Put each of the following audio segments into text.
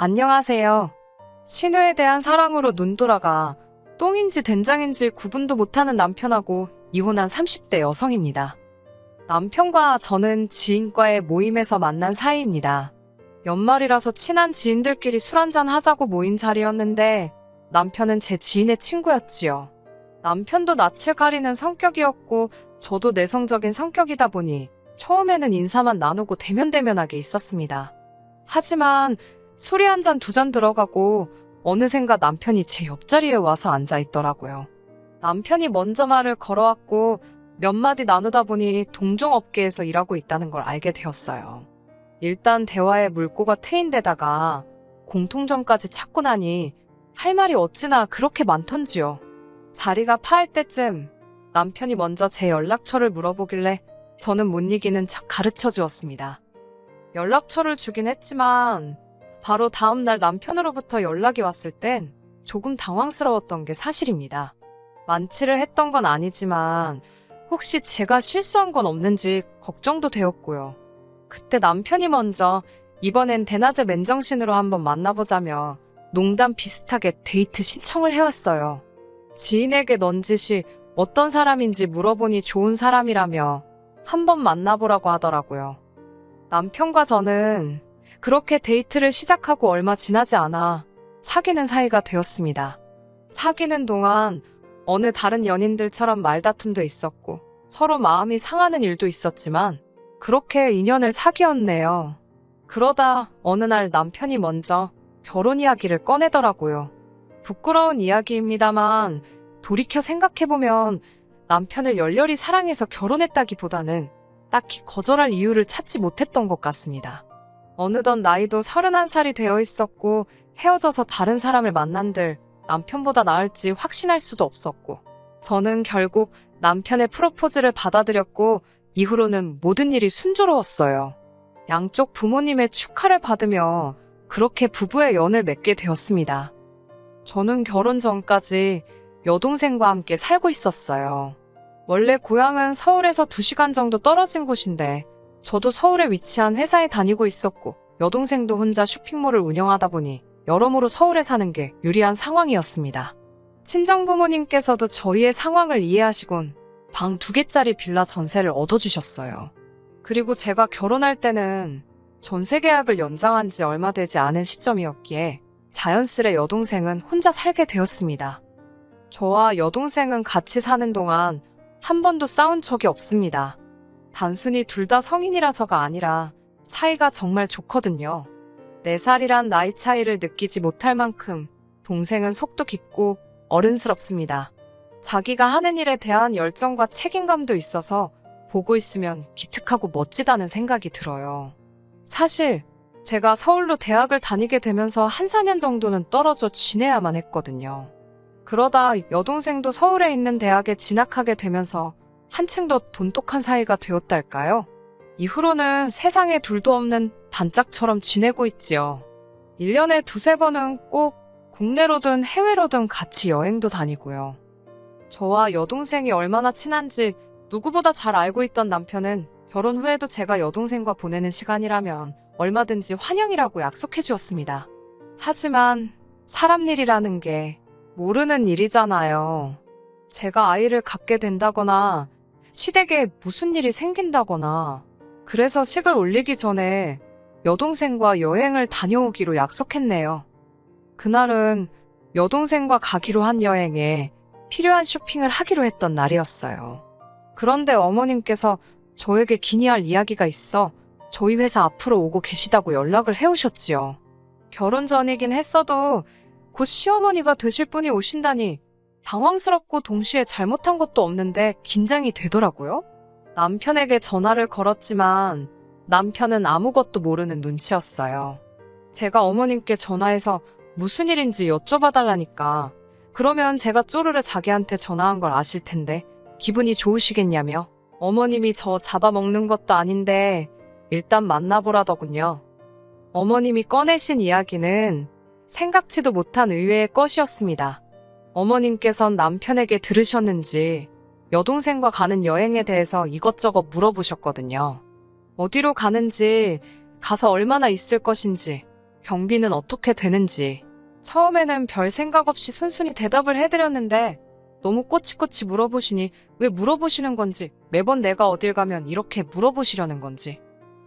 안녕하세요. 신우에 대한 사랑으로 눈 돌아가 똥인지 된장인지 구분도 못하는 남편하고 이혼한 30대 여성입니다. 남편과 저는 지인과의 모임에서 만난 사이입니다. 연말이라서 친한 지인들끼리 술 한잔 하자고 모인 자리였는데 남편은 제 지인의 친구였지요. 남편도 낯을 가리는 성격이었고 저도 내성적인 성격이다 보니 처음에는 인사만 나누고 대면대면하게 있었습니다. 하지만 술이 한 잔 두 잔 들어가고 어느샌가 남편이 제 옆자리에 와서 앉아 있더라고요. 남편이 먼저 말을 걸어왔고 몇 마디 나누다 보니 동종업계에서 일하고 있다는 걸 알게 되었어요. 일단 대화에 물꼬가 트인 데다가 공통점까지 찾고 나니 할 말이 어찌나 그렇게 많던지요. 자리가 파할 때쯤 남편이 먼저 제 연락처를 물어보길래 저는 못 이기는 척 가르쳐 주었습니다. 연락처를 주긴 했지만 바로 다음 날 남편으로부터 연락이 왔을 땐 조금 당황스러웠던 게 사실입니다. 만취를 했던 건 아니지만 혹시 제가 실수한 건 없는지 걱정도 되었고요. 그때 남편이 먼저 이번엔 대낮에 맨정신으로 한번 만나보자며 농담 비슷하게 데이트 신청을 해왔어요. 지인에게 넌짓이 어떤 사람인지 물어보니 좋은 사람이라며 한번 만나보라고 하더라고요. 남편과 저는 그렇게 데이트를 시작하고 얼마 지나지 않아 사귀는 사이가 되었습니다. 사귀는 동안 어느 다른 연인들처럼 말다툼도 있었고 서로 마음이 상하는 일도 있었지만 그렇게 인연을 사귀었네요. 그러다 어느 날 남편이 먼저 결혼 이야기를 꺼내더라고요. 부끄러운 이야기입니다만 돌이켜 생각해보면 남편을 열렬히 사랑해서 결혼했다기보다는 딱히 거절할 이유를 찾지 못했던 것 같습니다. 어느덧 나이도 31살이 되어 있었고 헤어져서 다른 사람을 만난들 남편보다 나을지 확신할 수도 없었고 저는 결국 남편의 프로포즈를 받아들였고 이후로는 모든 일이 순조로웠어요. 양쪽 부모님의 축하를 받으며 그렇게 부부의 연을 맺게 되었습니다. 저는 결혼 전까지 여동생과 함께 살고 있었어요. 원래 고향은 서울에서 2시간 정도 떨어진 곳인데 저도 서울에 위치한 회사에 다니고 있었고 여동생도 혼자 쇼핑몰을 운영하다 보니 여러모로 서울에 사는 게 유리한 상황이었습니다. 친정 부모님께서도 저희의 상황을 이해하시곤 방 두 개짜리 빌라 전세를 얻어주셨어요. 그리고 제가 결혼할 때는 전세 계약을 연장한 지 얼마 되지 않은 시점이었기에 자연스레 여동생은 혼자 살게 되었습니다. 저와 여동생은 같이 사는 동안 한 번도 싸운 적이 없습니다. 단순히 둘 다 성인이라서가 아니라 사이가 정말 좋거든요. 4살이란 나이 차이를 느끼지 못할 만큼 동생은 속도 깊고 어른스럽습니다. 자기가 하는 일에 대한 열정과 책임감도 있어서 보고 있으면 기특하고 멋지다는 생각이 들어요. 사실 제가 서울로 대학을 다니게 되면서 한 4년 정도는 떨어져 지내야만 했거든요. 그러다 여동생도 서울에 있는 대학에 진학하게 되면서 한층 더 돈독한 사이가 되었달까요? 이후로는 세상에 둘도 없는 단짝처럼 지내고 있지요. 1년에 두세 번은 꼭 국내로든 해외로든 같이 여행도 다니고요. 저와 여동생이 얼마나 친한지 누구보다 잘 알고 있던 남편은 결혼 후에도 제가 여동생과 보내는 시간이라면 얼마든지 환영이라고 약속해 주었습니다. 하지만 사람 일이라는 게 모르는 일이잖아요. 제가 아이를 갖게 된다거나 시댁에 무슨 일이 생긴다거나 그래서 식을 올리기 전에 여동생과 여행을 다녀오기로 약속했네요. 그날은 여동생과 가기로 한 여행에 필요한 쇼핑을 하기로 했던 날이었어요. 그런데 어머님께서 저에게 기니할 이야기가 있어 저희 회사 앞으로 오고 계시다고 연락을 해오셨지요. 결혼 전이긴 했어도 곧 시어머니가 되실 분이 오신다니 당황스럽고 동시에 잘못한 것도 없는데 긴장이 되더라고요. 남편에게 전화를 걸었지만 남편은 아무것도 모르는 눈치였어요. 제가 어머님께 전화해서 무슨 일인지 여쭤봐달라니까 그러면 제가 쪼르르 자기한테 전화한 걸 아실 텐데 기분이 좋으시겠냐며 어머님이 저 잡아먹는 것도 아닌데 일단 만나보라더군요. 어머님이 꺼내신 이야기는 생각지도 못한 의외의 것이었습니다. 어머님께선 남편에게 들으셨는지 여동생과 가는 여행에 대해서 이것저것 물어보셨거든요. 어디로 가는지, 가서 얼마나 있을 것인지, 경비는 어떻게 되는지. 처음에는 별 생각 없이 순순히 대답을 해드렸는데 너무 꼬치꼬치 물어보시니 왜 물어보시는 건지 매번 내가 어딜 가면 이렇게 물어보시려는 건지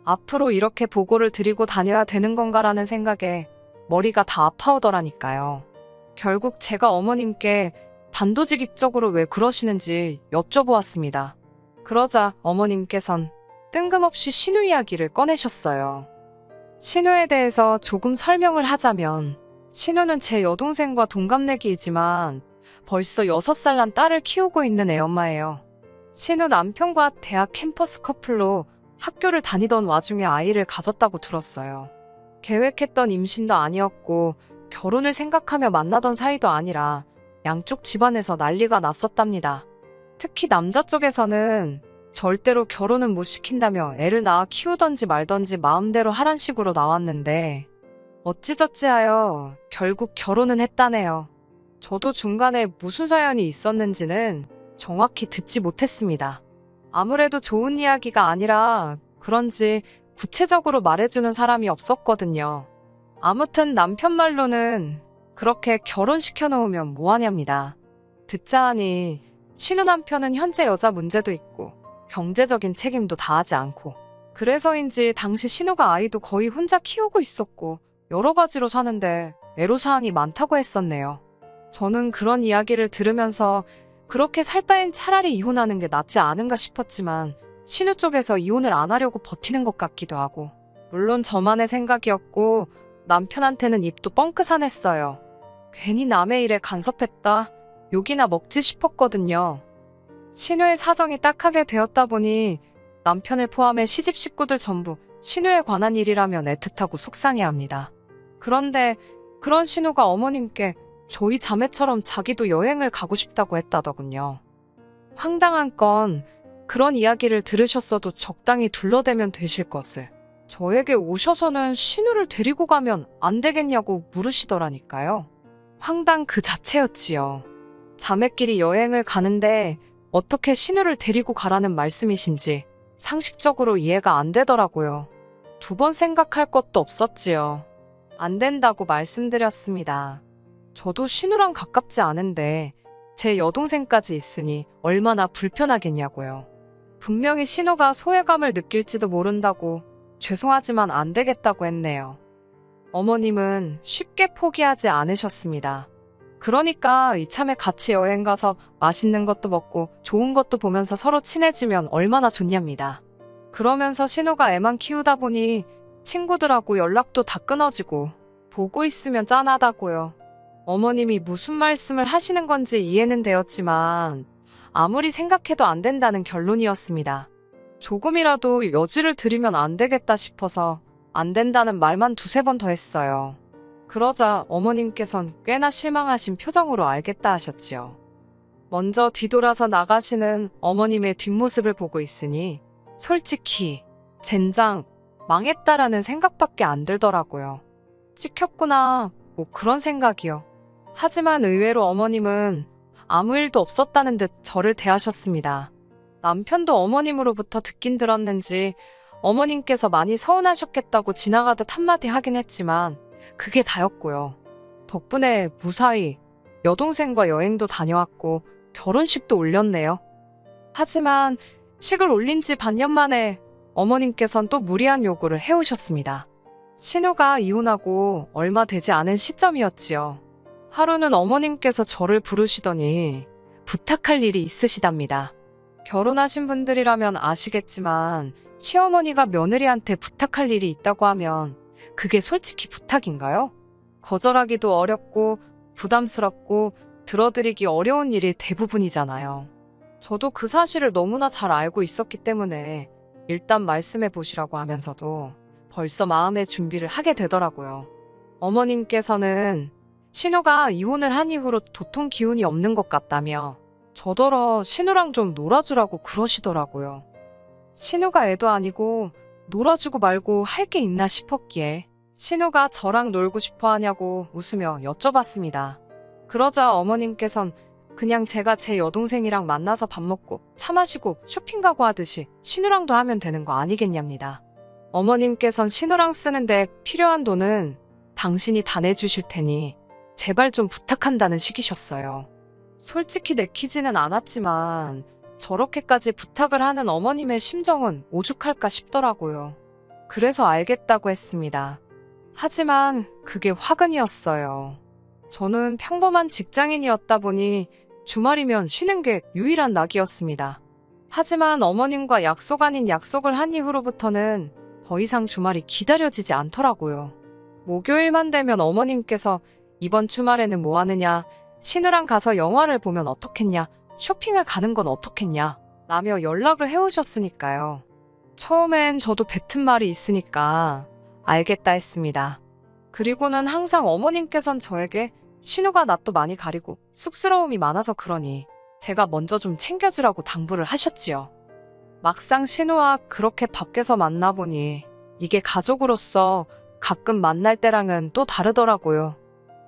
앞으로 이렇게 보고를 드리고 다녀야 되는 건가라는 생각에 머리가 다 아파오더라니까요. 결국 제가 어머님께 단도직입적으로 왜 그러시는지 여쭤보았습니다. 그러자 어머님께선 뜬금없이 신우 이야기를 꺼내셨어요. 신우에 대해서 조금 설명을 하자면 신우는 제 여동생과 동갑내기이지만 벌써 6살 난 딸을 키우고 있는 애 엄마예요. 신우 남편과 대학 캠퍼스 커플로 학교를 다니던 와중에 아이를 가졌다고 들었어요. 계획했던 임신도 아니었고 결혼을 생각하며 만나던 사이도 아니라 양쪽 집안에서 난리가 났었답니다. 특히 남자 쪽에서는 절대로 결혼은 못 시킨다며 애를 낳아 키우던지 말던지 마음대로 하란 식으로 나왔는데 어찌저찌하여 결국 결혼은 했다네요. 저도 중간에 무슨 사연이 있었는지는 정확히 듣지 못했습니다. 아무래도 좋은 이야기가 아니라 그런지 구체적으로 말해주는 사람이 없었거든요. 아무튼 남편 말로는 그렇게 결혼시켜 놓으면 뭐하냐입니다. 듣자 하니 신우 남편은 현재 여자 문제도 있고 경제적인 책임도 다하지 않고 그래서인지 당시 신우가 아이도 거의 혼자 키우고 있었고 여러 가지로 사는데 애로사항이 많다고 했었네요. 저는 그런 이야기를 들으면서 그렇게 살 바엔 차라리 이혼하는 게 낫지 않은가 싶었지만 신우 쪽에서 이혼을 안 하려고 버티는 것 같기도 하고 물론 저만의 생각이었고 남편한테는 입도 뻥끗하냈어요. 괜히 남의 일에 간섭했다. 욕이나 먹지 싶었거든요. 신우의 사정이 딱하게 되었다 보니 남편을 포함해 시집 식구들 전부 신우에 관한 일이라면 애틋하고 속상해합니다. 그런데 그런 신우가 어머님께 저희 자매처럼 자기도 여행을 가고 싶다고 했다더군요. 황당한 건 그런 이야기를 들으셨어도 적당히 둘러대면 되실 것을 저에게 오셔서는 신우를 데리고 가면 안 되겠냐고 물으시더라니까요. 황당 그 자체였지요. 자매끼리 여행을 가는데 어떻게 신우를 데리고 가라는 말씀이신지 상식적으로 이해가 안 되더라고요. 두 번 생각할 것도 없었지요. 안 된다고 말씀드렸습니다. 저도 신우랑 가깝지 않은데 제 여동생까지 있으니 얼마나 불편하겠냐고요. 분명히 신우가 소외감을 느낄지도 모른다고 죄송하지만 안 되겠다고 했네요. 어머님은 쉽게 포기하지 않으셨습니다. 그러니까 이참에 같이 여행 가서 맛있는 것도 먹고 좋은 것도 보면서 서로 친해지면 얼마나 좋냐입니다. 그러면서 신우가 애만 키우다 보니 친구들하고 연락도 다 끊어지고 보고 있으면 짠하다고요. 어머님이 무슨 말씀을 하시는 건지 이해는 되었지만 아무리 생각해도 안 된다는 결론이었습니다. 조금이라도 여지를 드리면 안 되겠다 싶어서 안 된다는 말만 두세 번 더 했어요. 그러자 어머님께선 꽤나 실망하신 표정으로 알겠다 하셨지요. 먼저 뒤돌아서 나가시는 어머님의 뒷모습을 보고 있으니 솔직히 젠장 망했다라는 생각밖에 안 들더라고요. 찍혔구나 뭐 그런 생각이요. 하지만 의외로 어머님은 아무 일도 없었다는 듯 저를 대하셨습니다. 남편도 어머님으로부터 듣긴 들었는지 어머님께서 많이 서운하셨겠다고 지나가듯 한마디 하긴 했지만 그게 다였고요. 덕분에 무사히 여동생과 여행도 다녀왔고 결혼식도 올렸네요. 하지만 식을 올린 지 반년 만에 어머님께선 또 무리한 요구를 해오셨습니다. 신우가 이혼하고 얼마 되지 않은 시점이었지요. 하루는 어머님께서 저를 부르시더니 부탁할 일이 있으시답니다. 결혼하신 분들이라면 아시겠지만 시어머니가 며느리한테 부탁할 일이 있다고 하면 그게 솔직히 부탁인가요? 거절하기도 어렵고 부담스럽고 들어드리기 어려운 일이 대부분이잖아요. 저도 그 사실을 너무나 잘 알고 있었기 때문에 일단 말씀해 보시라고 하면서도 벌써 마음의 준비를 하게 되더라고요. 어머님께서는 신우가 이혼을 한 이후로 도통 기운이 없는 것 같다며 저더러 신우랑 좀 놀아주라고 그러시더라고요. 신우가 애도 아니고 놀아주고 말고 할 게 있나 싶었기에 신우가 저랑 놀고 싶어 하냐고 웃으며 여쭤봤습니다. 그러자 어머님께선 그냥 제가 제 여동생이랑 만나서 밥 먹고 차 마시고 쇼핑 가고 하듯이 신우랑도 하면 되는 거 아니겠냐입니다. 어머님께선 신우랑 쓰는데 필요한 돈은 당신이 다 내주실 테니 제발 좀 부탁한다는 식이셨어요. 솔직히 내키지는 않았지만 저렇게까지 부탁을 하는 어머님의 심정은 오죽할까 싶더라고요. 그래서 알겠다고 했습니다. 하지만 그게 화근이었어요. 저는 평범한 직장인이었다 보니 주말이면 쉬는 게 유일한 낙이었습니다. 하지만 어머님과 약속 아닌 약속을 한 이후로부터는 더 이상 주말이 기다려지지 않더라고요. 목요일만 되면 어머님께서 이번 주말에는 뭐 하느냐, 신우랑 가서 영화를 보면 어떻겠냐, 쇼핑을 가는 건 어떻겠냐, 라며 연락을 해오셨으니까요. 처음엔 저도 뱉은 말이 있으니까 알겠다 했습니다. 그리고는 항상 어머님께선 저에게 신우가 낯도 많이 가리고 쑥스러움이 많아서 그러니 제가 먼저 좀 챙겨주라고 당부를 하셨지요. 막상 신우와 그렇게 밖에서 만나보니 이게 가족으로서 가끔 만날 때랑은 또 다르더라고요.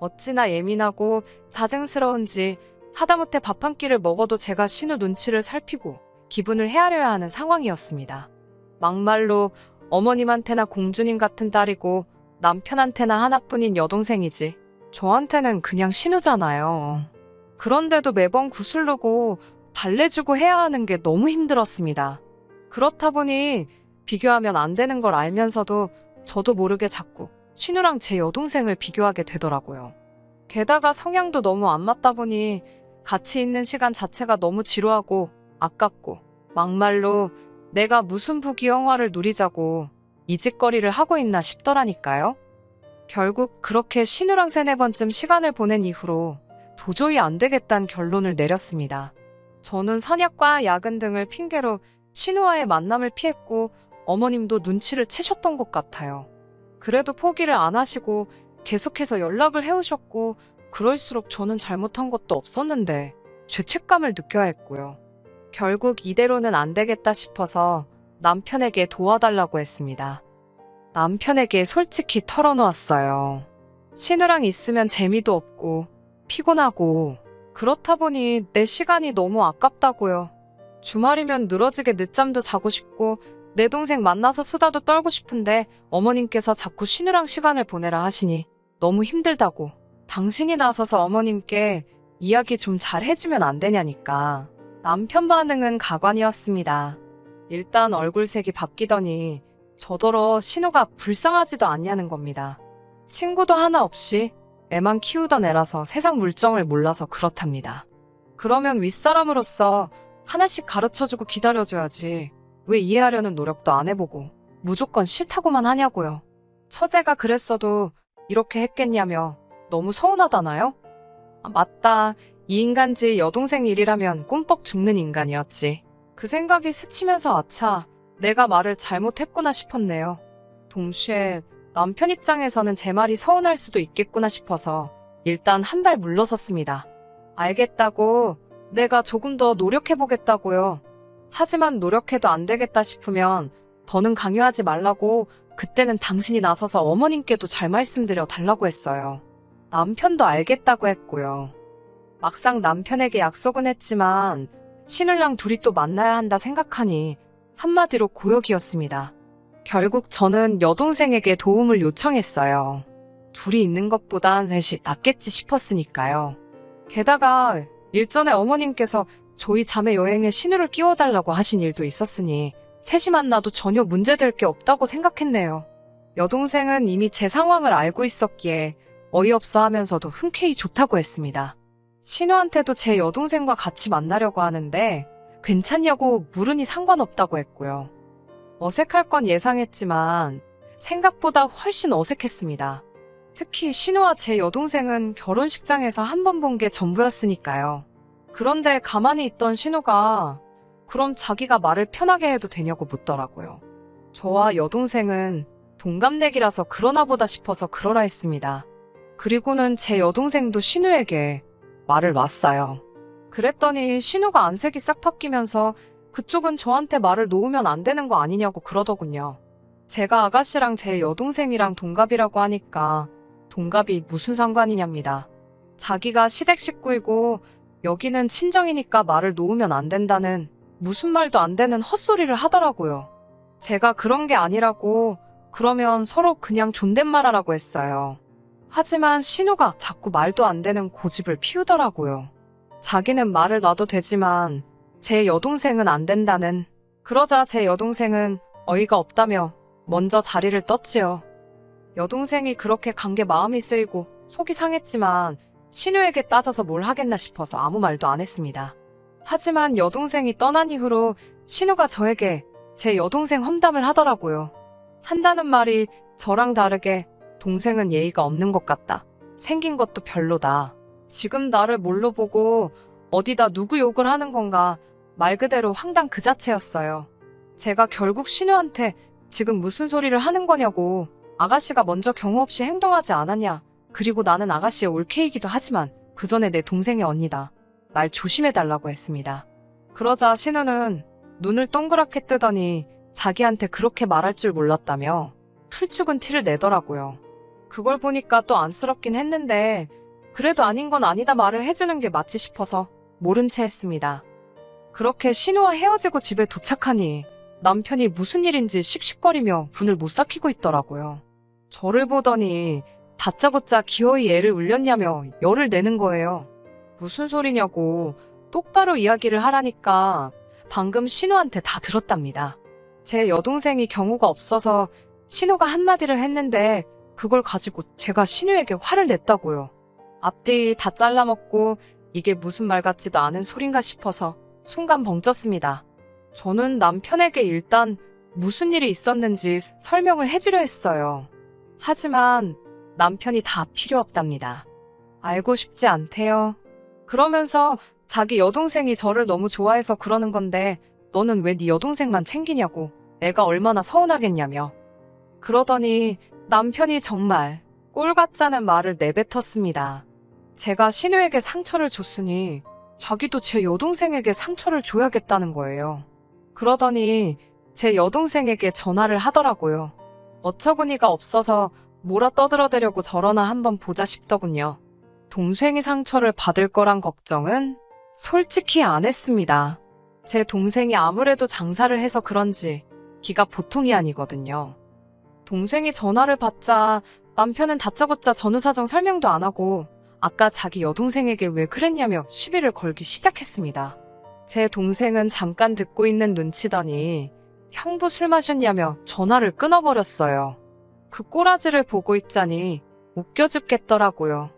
어찌나 예민하고 자증스러운지 하다못해 밥 한 끼를 먹어도 제가 신우 눈치를 살피고 기분을 헤아려야 하는 상황이었습니다. 막말로 어머님한테나 공주님 같은 딸이고 남편한테나 하나뿐인 여동생이지. 저한테는 그냥 신우잖아요. 그런데도 매번 구슬르고 달래주고 해야 하는 게 너무 힘들었습니다. 그렇다 보니 비교하면 안 되는 걸 알면서도 저도 모르게 자꾸 신우랑 제 여동생을 비교하게 되더라고요. 게다가 성향도 너무 안 맞다 보니 같이 있는 시간 자체가 너무 지루하고 아깝고 막말로 내가 무슨 부귀영화를 누리자고 이 짓거리를 하고 있나 싶더라니까요. 결국 그렇게 신우랑 세네 번쯤 시간을 보낸 이후로 도저히 안 되겠다는 결론을 내렸습니다. 저는 선약과 야근 등을 핑계로 신우와의 만남을 피했고 어머님도 눈치를 채셨던 것 같아요. 그래도 포기를 안 하시고 계속해서 연락을 해오셨고 그럴수록 저는 잘못한 것도 없었는데 죄책감을 느껴야 했고요. 결국 이대로는 안 되겠다 싶어서 남편에게 도와달라고 했습니다. 남편에게 솔직히 털어놓았어요. 신우랑 있으면 재미도 없고 피곤하고 그렇다 보니 내 시간이 너무 아깝다고요. 주말이면 늘어지게 늦잠도 자고 싶고 내 동생 만나서 수다도 떨고 싶은데 어머님께서 자꾸 신우랑 시간을 보내라 하시니 너무 힘들다고 당신이 나서서 어머님께 이야기 좀 잘 해주면 안 되냐니까 남편 반응은 가관이었습니다. 일단 얼굴색이 바뀌더니 저더러 신우가 불쌍하지도 않냐는 겁니다. 친구도 하나 없이 애만 키우던 애라서 세상 물정을 몰라서 그렇답니다. 그러면 윗사람으로서 하나씩 가르쳐주고 기다려줘야지. 왜 이해하려는 노력도 안 해보고 무조건 싫다고만 하냐고요. 처제가 그랬어도 이렇게 했겠냐며 너무 서운하다나요? 아, 맞다. 이 인간지 여동생 일이라면 꿈뻑 죽는 인간이었지. 그 생각이 스치면서 아차, 내가 말을 잘못했구나 싶었네요. 동시에 남편 입장에서는 제 말이 서운할 수도 있겠구나 싶어서 일단 한 발 물러섰습니다. 알겠다고 내가 조금 더 노력해보겠다고요. 하지만 노력해도 안 되겠다 싶으면 더는 강요하지 말라고 그때는 당신이 나서서 어머님께도 잘 말씀드려 달라고 했어요. 남편도 알겠다고 했고요. 막상 남편에게 약속은 했지만 신을랑 둘이 또 만나야 한다 생각하니 한마디로 고역이었습니다. 결국 저는 여동생에게 도움을 요청했어요. 둘이 있는 것보단 셋이 낫겠지 싶었으니까요. 게다가 일전에 어머님께서 저희 자매 여행에 신우를 끼워달라고 하신 일도 있었으니 셋이 만나도 전혀 문제될 게 없다고 생각했네요. 여동생은 이미 제 상황을 알고 있었기에 어이없어 하면서도 흔쾌히 좋다고 했습니다. 신우한테도 제 여동생과 같이 만나려고 하는데 괜찮냐고 물으니 상관없다고 했고요. 어색할 건 예상했지만 생각보다 훨씬 어색했습니다. 특히 신우와 제 여동생은 결혼식장에서 한 번 본 게 전부였으니까요. 그런데 가만히 있던 신우가 그럼 자기가 말을 편하게 해도 되냐고 묻더라고요. 저와 여동생은 동갑내기라서 그러나 보다 싶어서 그러라 했습니다. 그리고는 제 여동생도 신우에게 말을 놨어요. 그랬더니 신우가 안색이 싹 바뀌면서 그쪽은 저한테 말을 놓으면 안 되는 거 아니냐고 그러더군요. 제가 아가씨랑 제 여동생이랑 동갑이라고 하니까 동갑이 무슨 상관이냐입니다. 자기가 시댁 식구이고 여기는 친정이니까 말을 놓으면 안 된다는 무슨 말도 안 되는 헛소리를 하더라고요. 제가 그런 게 아니라고 그러면 서로 그냥 존댓말 하라고 했어요. 하지만 신우가 자꾸 말도 안 되는 고집을 피우더라고요. 자기는 말을 놔도 되지만 제 여동생은 안 된다는 그러자 제 여동생은 어이가 없다며 먼저 자리를 떴지요. 여동생이 그렇게 간 게 마음이 쓰이고 속이 상했지만 신우에게 따져서 뭘 하겠나 싶어서 아무 말도 안 했습니다. 하지만 여동생이 떠난 이후로 신우가 저에게 제 여동생 험담을 하더라고요. 한다는 말이 저랑 다르게 동생은 예의가 없는 것 같다. 생긴 것도 별로다. 지금 나를 뭘로 보고 어디다 누구 욕을 하는 건가 말 그대로 황당 그 자체였어요. 제가 결국 신우한테 지금 무슨 소리를 하는 거냐고 아가씨가 먼저 경우 없이 행동하지 않았냐. 그리고 나는 아가씨의 올케이기도 하지만 그 전에 내 동생의 언니다. 말 조심해달라고 했습니다. 그러자 신우는 눈을 동그랗게 뜨더니 자기한테 그렇게 말할 줄 몰랐다며 풀죽은 티를 내더라고요. 그걸 보니까 또 안쓰럽긴 했는데 그래도 아닌 건 아니다 말을 해주는 게 맞지 싶어서 모른 채 했습니다. 그렇게 신우와 헤어지고 집에 도착하니 남편이 무슨 일인지 씩씩거리며 분을 못 삭히고 있더라고요. 저를 보더니 다짜고짜 기어이 애를 울렸냐며 열을 내는 거예요. 무슨 소리냐고 똑바로 이야기를 하라니까 방금 신우한테 다 들었답니다. 제 여동생이 경우가 없어서 신우가 한마디를 했는데 그걸 가지고 제가 신우에게 화를 냈다고요. 앞뒤 다 잘라먹고 이게 무슨 말 같지도 않은 소린가 싶어서 순간 벙쪘습니다. 저는 남편에게 일단 무슨 일이 있었는지 설명을 해주려 했어요. 하지만 남편이 다 필요 없답니다. 알고 싶지 않대요. 그러면서 자기 여동생이 저를 너무 좋아해서 그러는 건데 너는 왜 네 여동생만 챙기냐고 애가 얼마나 서운하겠냐며. 그러더니 남편이 정말 꼴 같자는 말을 내뱉었습니다. 제가 신우에게 상처를 줬으니 자기도 제 여동생에게 상처를 줘야겠다는 거예요. 그러더니 제 여동생에게 전화를 하더라고요. 어처구니가 없어서 몰아 떠들어대려고 저러나 한번 보자 싶더군요. 동생이 상처를 받을 거란 걱정은 솔직히 안 했습니다. 제 동생이 아무래도 장사를 해서 그런지 기가 보통이 아니거든요. 동생이 전화를 받자 남편은 다짜고짜 전후 사정 설명도 안 하고 아까 자기 여동생에게 왜 그랬냐며 시비를 걸기 시작했습니다. 제 동생은 잠깐 듣고 있는 눈치더니 형부 술 마셨냐며 전화를 끊어버렸어요. 그 꼬라지를 보고 있자니 웃겨 죽겠더라고요.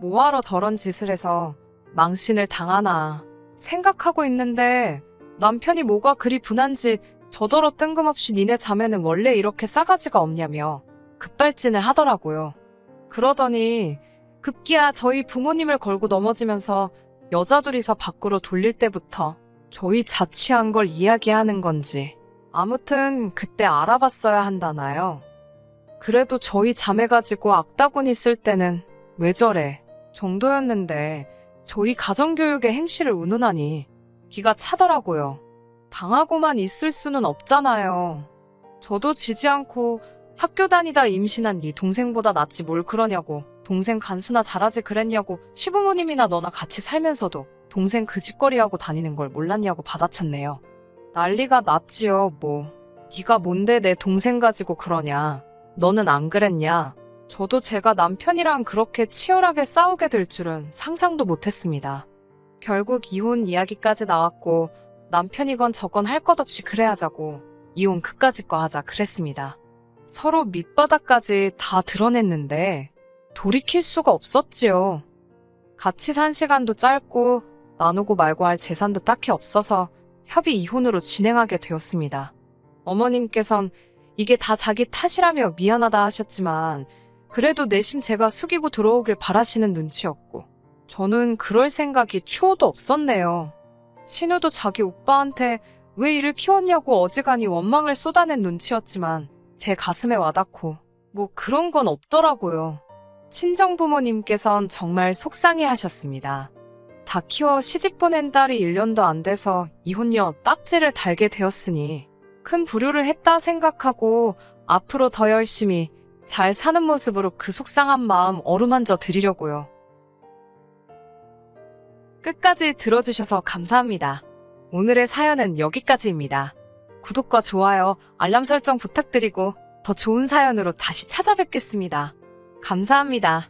뭐하러 저런 짓을 해서 망신을 당하나 생각하고 있는데 남편이 뭐가 그리 분한지 저더러 뜬금없이 니네 자매는 원래 이렇게 싸가지가 없냐며 급발진을 하더라고요. 그러더니 급기야 저희 부모님을 걸고 넘어지면서 여자 둘이서 밖으로 돌릴 때부터 저희 자취한 걸 이야기하는 건지 아무튼 그때 알아봤어야 한다나요. 그래도 저희 자매 가지고 악다군 있을 때는 왜 저래 정도였는데 저희 가정교육의 행실을 운운하니 기가 차더라고요. 당하고만 있을 수는 없잖아요. 저도 지지 않고 학교 다니다 임신한 네 동생보다 낫지 뭘 그러냐고 동생 간수나 잘하지 그랬냐고 시부모님이나 너나 같이 살면서도 동생 그 짓거리하고 다니는 걸 몰랐냐고 받아쳤네요. 난리가 났지요 뭐. 네가 뭔데 내 동생 가지고 그러냐. 너는 안 그랬냐. 저도 제가 남편이랑 그렇게 치열하게 싸우게 될 줄은 상상도 못했습니다. 결국 이혼 이야기까지 나왔고 남편이건 저건 할 것 없이 그래 하자고 이혼 거 하자 그랬습니다. 서로 밑바닥까지 다 드러냈는데 돌이킬 수가 없었지요. 같이 산 시간도 짧고 나누고 말고 할 재산도 딱히 없어서 협의 이혼으로 진행하게 되었습니다. 어머님께선 이게 다 자기 탓이라며 미안하다 하셨지만 그래도 내심 제가 숙이고 들어오길 바라시는 눈치였고 저는 그럴 생각이 추호도 없었네요. 신우도 자기 오빠한테 왜 이를 키웠냐고 어지간히 원망을 쏟아낸 눈치였지만 제 가슴에 와닿고 뭐 그런 건 없더라고요. 친정 부모님께선 정말 속상해 하셨습니다. 다 키워 시집 보낸 딸이 1년도 안 돼서 이혼녀 딱지를 달게 되었으니 큰 불효를 했다 생각하고 앞으로 더 열심히 잘 사는 모습으로 그 속상한 마음 어루만져 드리려고요. 끝까지 들어주셔서 감사합니다. 오늘의 사연은 여기까지입니다. 구독과 좋아요, 알람 설정 부탁드리고 더 좋은 사연으로 다시 찾아뵙겠습니다. 감사합니다.